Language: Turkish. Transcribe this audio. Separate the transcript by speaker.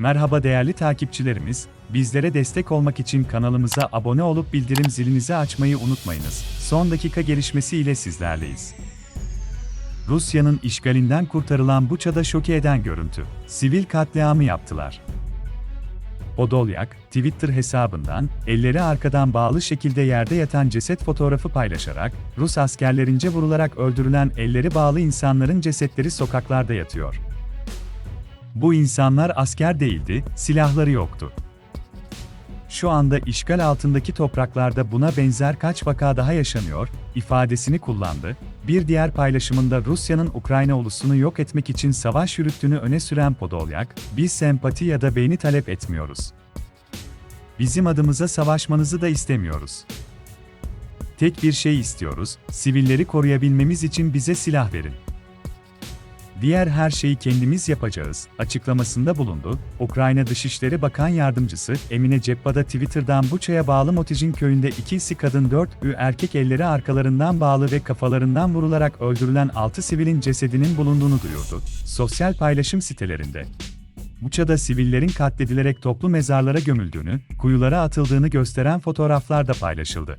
Speaker 1: Merhaba değerli takipçilerimiz, bizlere destek olmak için kanalımıza abone olup bildirim zilinizi açmayı unutmayınız. Son dakika gelişmesi ile sizlerleyiz. Rusya'nın işgalinden kurtarılan Buça'da şoke eden görüntü. Sivil katliamı yaptılar. Podolyak, Twitter hesabından, elleri arkadan bağlı şekilde yerde yatan ceset fotoğrafı paylaşarak, Rus askerlerince vurularak öldürülen elleri bağlı insanların cesetleri sokaklarda yatıyor. Bu insanlar asker değildi, silahları yoktu. Şu anda işgal altındaki topraklarda buna benzer kaç vaka daha yaşanıyor, ifadesini kullandı. Bir diğer paylaşımında Rusya'nın Ukrayna ulusunu yok etmek için savaş yürüttüğünü öne süren Podolyak, biz sempati ya da beğeni talep etmiyoruz. Bizim adımıza savaşmanızı da istemiyoruz. Tek bir şey istiyoruz, sivilleri koruyabilmemiz için bize silah verin. Diğer her şeyi kendimiz yapacağız, açıklamasında bulundu. Ukrayna Dışişleri Bakan Yardımcısı Emine Cebbada Twitter'dan Buça'ya bağlı Motijin köyünde ikisi kadın 4 ü erkek elleri arkalarından bağlı ve kafalarından vurularak öldürülen 6 sivilin cesedinin bulunduğunu duyurdu. Sosyal paylaşım sitelerinde. Buça'da sivillerin katledilerek toplu mezarlara gömüldüğünü, kuyulara atıldığını gösteren fotoğraflar da paylaşıldı.